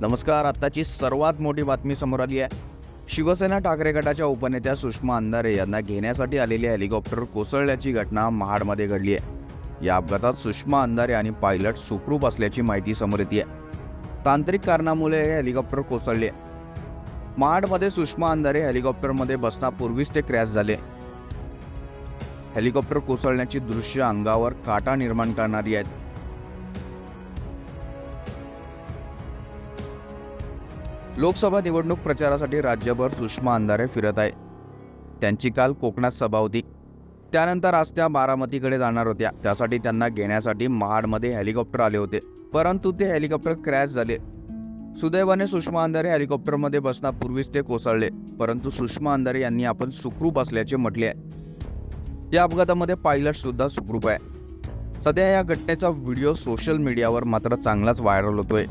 नमस्कार आत्ताची सर्वात मोठी बातमी समोर आली आहे. शिवसेना ठाकरे गटाच्या उपनेत्या सुषमा अंधारे यांना घेण्यासाठी आलेले हेलिकॉप्टर कोसळल्याची घटना महाडमध्ये घडली आहे. या अपघातात सुषमा अंधारे आणि पायलट सुखरूप असल्याची माहिती समोर येते आहे. तांत्रिक कारणामुळे हे हेलिकॉप्टर कोसळले महाडमध्ये सुषमा अंधारे हेलिकॉप्टरमध्ये बसण्यापूर्वीच ते क्रॅश झाले हेलिकॉप्टर कोसळण्याची दृश्य अंगावर काटा निर्माण करणारी आहेत. लोकसभा निवडणूक प्रचारासाठी राज्यभर सुषमा अंधारे फिरत आहे. त्यांची काल कोकणात सभा होती. त्यानंतर आज त्या बारामतीकडे जाणार होत्या. त्यासाठी त्यांना घेण्यासाठी महाडमध्ये हेलिकॉप्टर आले होते. परंतु ते हेलिकॉप्टर क्रॅश झाले. सुदैवाने सुषमा अंधारे हेलिकॉप्टरमध्ये बसण्यापूर्वीच ते कोसळले. परंतु सुषमा अंधारे यांनी आपण सुखरूप असल्याचे म्हटले आहे. या अपघातामध्ये पायलट सुद्धा सुखरूप आहे. सध्या या घटनेचा व्हिडिओ सोशल मीडियावर मात्र चांगलाच व्हायरल होतोय.